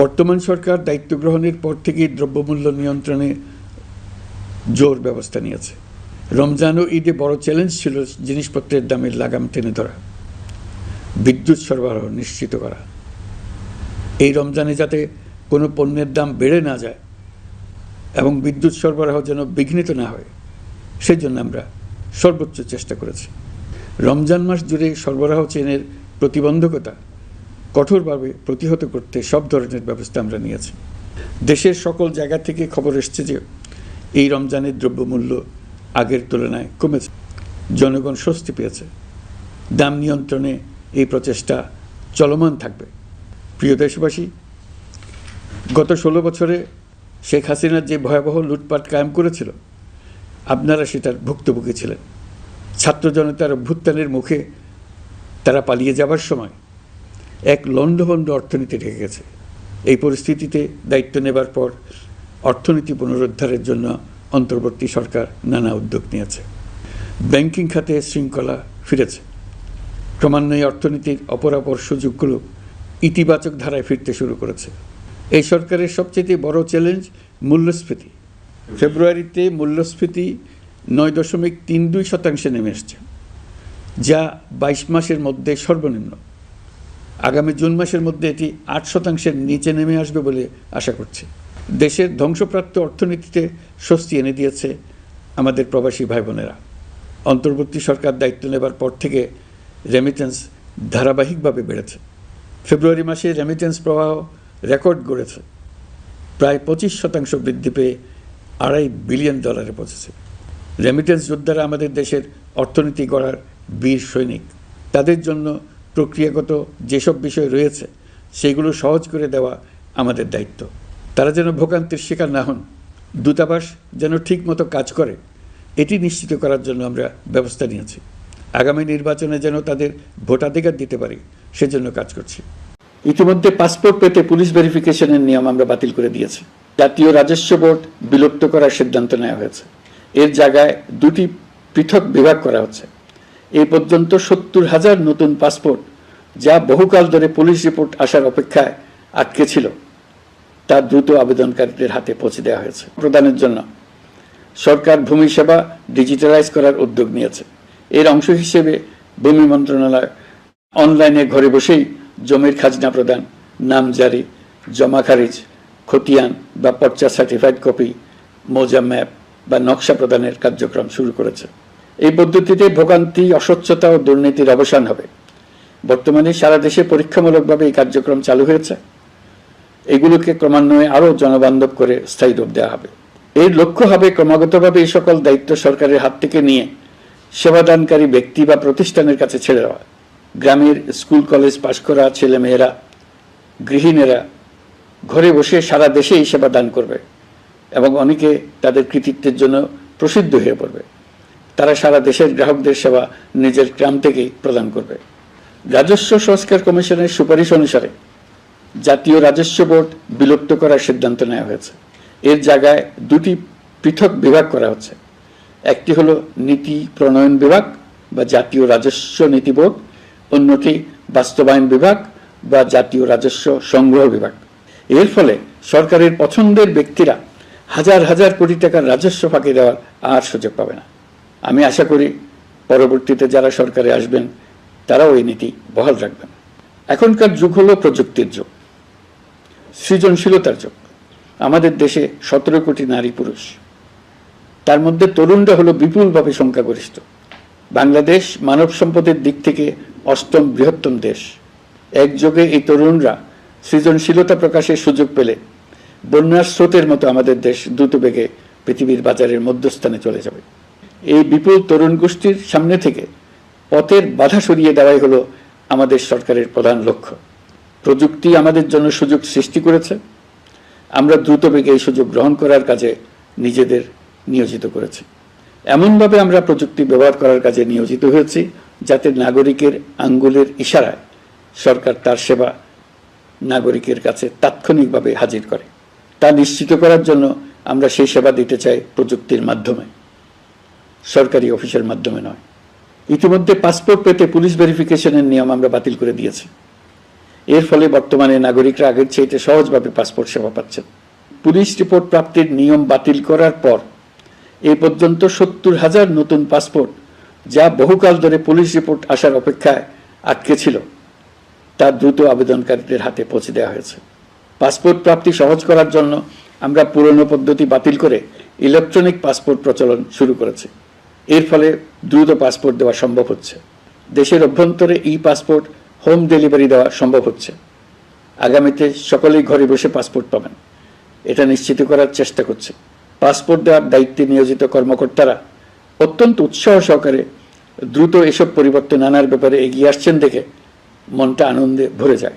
বর্তমান সরকার দায়িত্ব গ্রহণের পর থেকেই দ্রব্যমূল্য নিয়ন্ত্রণে জোর ব্যবস্থা নিয়েছে। রমজান ও ঈদে বড় চ্যালেঞ্জ ছিল জিনিসপত্রের দামের লাগাম টেনে ধরা, বিদ্যুৎ সরবরাহ নিশ্চিত করা। এই রমজানে যাতে কোনো পণ্যের দাম বেড়ে না যায় এবং বিদ্যুৎ সরবরাহ যেন বিঘ্নিত না হয়, সেজন্য আমরা সর্বোচ্চ চেষ্টা করেছি। রমজান মাস জুড়ে সরবরাহ চেনের প্রতিবন্ধকতা কঠোরভাবে প্রতিহত করতে সব ধরনের ব্যবস্থা আমরা নিয়েছি। দেশের সকল জায়গা থেকে খবর এসছে যে, এই রমজানের দ্রব্যমূল্য আগের তুলনায় কমেছে। জনগণ স্বস্তি পেয়েছে। দাম নিয়ন্ত্রণে এই প্রচেষ্টা চলমান থাকবে। প্রিয় দেশবাসী, গত ষোলো বছরে শেখ হাসিনা যে ভয়াবহ লুটপাট কায়েম করেছিল, আপনারা সেটার ভুক্তভোগী ছিলেন। ছাত্র জনতার অভ্যুত্থানের মুখে তারা পালিয়ে যাবার সময় এক লণ্ডভণ্ড অর্থনীতি ঢেকে গেছে। এই পরিস্থিতিতে দায়িত্ব নেবার পর অর্থনীতি পুনরুদ্ধারের জন্য অন্তর্বর্তী সরকার নানা উদ্যোগ নিয়েছে। ব্যাংকিং খাতে শৃঙ্খলা ফিরেছে। ক্রমান্বয়ে অর্থনীতির অপরাপর সুযোগগুলো ইতিবাচক ধারায় ফিরতে শুরু করেছে। এই সরকারের সবচেয়ে বড় চ্যালেঞ্জ মূল্যস্ফীতি। ফেব্রুয়ারিতে মূল্যস্ফীতি নয় দশমিক তিন দুই শতাংশে নেমে এসছে, যা বাইশ মাসের মধ্যে সর্বনিম্ন। আগামী জুন মাসের মধ্যে এটি আট শতাংশের নিচে নেমে আসবে বলে আশা করছি। দেশের ধ্বংসপ্রাপ্ত অর্থনীতিতে স্বস্তি এনে দিয়েছে আমাদের প্রবাসী ভাই বোনেরা অন্তর্বর্তী সরকার দায়িত্ব নেবার পর থেকে রেমিটেন্স ধারাবাহিকভাবে বেড়েছে। ফেব্রুয়ারি মাসে রেমিটেন্স প্রবাহ রেকর্ড গড়েছে। প্রায় পঁচিশ শতাংশ বৃদ্ধি পেয়ে আড়াই বিলিয়ন ডলারে পৌঁছেছে। রেমিটেন্স যোদ্ধারা আমাদের দেশের অর্থনীতি গড়ার বীর সৈনিক। তাদের জন্য প্রক্রিয়াগত যেসব বিষয় রয়েছে, সেগুলো সহজ করে দেওয়া আমাদের দায়িত্ব। তারা যেন ভোগান্তির শিকার না হন। দূতাবাস যেন ঠিকমতো কাজ করে, এটি নিশ্চিত করার জন্য আমরা ব্যবস্থা নিয়েছি। আগামী নির্বাচনে যেন তাদের ভোটাধিকার দিতে পারি, সেজন্য কাজ করছি। ইতিমধ্যে পাসপোর্ট পেতে পুলিশ ভেরিফিকেশনের নিয়ম আমরা বাতিল করে দিয়েছি। জাতীয় রাজস্ব বোর্ড বিলুপ্ত করার সিদ্ধান্ত নেওয়া হয়েছে। এর জায়গায় দুটি পৃথক বিভাগ করা হচ্ছে। এই পর্যন্ত সত্তর হাজার নতুন পাসপোর্ট, যা বহুকাল ধরে পুলিশ রিপোর্ট আসার অপেক্ষায় আটকে ছিল, তা দ্রুত আবেদনকারীদের হাতে পৌঁছে দেওয়া হয়েছে। প্রদানের জন্য সরকার ভূমি সেবা ডিজিটালাইজ করার উদ্যোগ নিয়েছে। এর অংশ হিসেবে ভূমি মন্ত্রণালয় অনলাইনে ঘরে বসেই জমির খাজনা প্রদান, নাম জারি, জমা খারিজ, খতিয়ান বা পর্চা সার্টিফাইড কপি, মৌজা ম্যাপ বা নকশা প্রদানের কার্যক্রম শুরু করেছে। এই পদ্ধতিতে ভোগান্তি, অস্বচ্ছতা ও দুর্নীতির অবসান হবে। বর্তমানে সারা দেশে পরীক্ষামূলকভাবে এই কার্যক্রম চালু হয়েছে। এগুলোকে ক্রমান্বয়ে আরও জনবান্ধব করে স্থায়ী রূপ দেওয়া হবে। এর লক্ষ্য হবে ক্রমাগতভাবে এই সকল দায়িত্ব সরকারের হাত থেকে নিয়ে সেবাদানকারী ব্যক্তি বা প্রতিষ্ঠানের কাছে ছেড়ে দেওয়া। গ্রামের স্কুল, কলেজ পাশ করা ছেলেমেয়েরা, গৃহিণীরা ঘরে বসে সারা দেশে এই সেবা দান করবে এবং অনেকে তাদের কৃতিত্বের জন্য প্রসিদ্ধ হয়ে পড়বে। তারা সারা দেশের গ্রাহকদের সেবা নিজের গ্রাম থেকেই প্রদান করবে। রাজস্ব সংস্কার কমিশনের সুপারিশ অনুসারে জাতীয় রাজস্ব বোর্ড বিলুপ্ত করার সিদ্ধান্ত নেওয়া হয়েছে। এর জায়গায় দুটি পৃথক বিভাগ করা হচ্ছে। একটি হলো নীতি প্রণয়ন বিভাগ বা জাতীয় রাজস্ব নীতি বোর্ড, অন্যটি বাস্তবায়ন বিভাগ বা জাতীয় রাজস্ব সংগ্রহ বিভাগ। এর ফলে সরকারের পছন্দের ব্যক্তিরা হাজার হাজার কোটি টাকার রাজস্ব ফাঁকি দেওয়ার আর সুযোগ পাবে না। আমি আশা করি পরবর্তীতে যারা সরকারে আসবেন, তারাও এই নীতি বহাল রাখবেন। এখনকার যুগ হলো প্রযুক্তির যুগ, সৃজনশীলতার যুগ। আমাদের দেশে সতেরো কোটি নারী পুরুষ। তার মধ্যে তরুণরা হলো বিপুলভাবে সংখ্যাগরিষ্ঠ। বাংলাদেশ মানব সম্পদের দিক থেকে অষ্টম বৃহত্তম দেশ। একযোগে এই তরুণরা সৃজনশীলতা প্রকাশের সুযোগ পেলে বন্যার স্রোতের মতো আমাদের দেশ দ্রুত বেগে পৃথিবীর বাজারের মধ্যস্থানে চলে যাবে। এই বিপুল তরুণ গোষ্ঠীর সামনে থেকে পথের বাধা সরিয়ে দেওয়াই হলো আমাদের সরকারের প্রধান লক্ষ্য। প্রযুক্তি আমাদের জন্য সুযোগ সৃষ্টি করেছে। আমরা দ্রুত বেগে এই সুযোগ গ্রহণ করার কাজে নিজেদের নিয়োজিত করেছি। এমনভাবে আমরা প্রযুক্তি ব্যবহার করার কাজে নিয়োজিত হয়েছি যাতে নাগরিকের আঙ্গুলের ইশারায় সরকার তার সেবা নাগরিকের কাছে তাৎক্ষণিকভাবে হাজির করে। তা নিশ্চিত করার জন্য আমরা সেই সেবা দিতে চাই প্রযুক্তির মাধ্যমে। সরকারি অফিসের মাধ্যমে নয়। ইতিমধ্যে পাসপোর্ট পেতে পুলিশ ভেরিফিকেশনের নিয়ম আমরা বাতিল করে দিয়েছি। এর ফলে বর্তমানে নাগরিকরা আগের চাইতে সহজভাবে পাসপোর্ট সেবা পাচ্ছেন। পুলিশ রিপোর্ট প্রাপ্তির নিয়ম বাতিল করার পর এই পর্যন্ত সত্তর হাজার নতুন পাসপোর্ট যা বহুকাল ধরে পুলিশ রিপোর্ট আসার অপেক্ষায় আটকে ছিল, তা দ্রুত আবেদনকারীদের হাতে পৌঁছে দেওয়া হয়েছে। পাসপোর্ট প্রাপ্তি সহজ করার জন্য আমরা পুরনো পদ্ধতি বাতিল করে ইলেকট্রনিক পাসপোর্ট প্রচলন শুরু করেছি। এর ফলে দ্রুত পাসপোর্ট দেওয়া সম্ভব হচ্ছে। দেশের অভ্যন্তরে ই পাসপোর্ট, হোম ডেলিভারি দেওয়া সম্ভব হচ্ছে। আগামীতে সকলেই ঘরে বসে পাসপোর্ট পাবেন। এটা নিশ্চিত করার চেষ্টা করছে। পাসপোর্ট দেওয়ার দায়িত্বে নিয়োজিত কর্মকর্তারা অত্যন্ত উৎসাহ সহকারে দ্রুত এসব পরিবর্তন আনার ব্যাপারে এগিয়ে আসছেন দেখে মনটা আনন্দে ভরে যায়।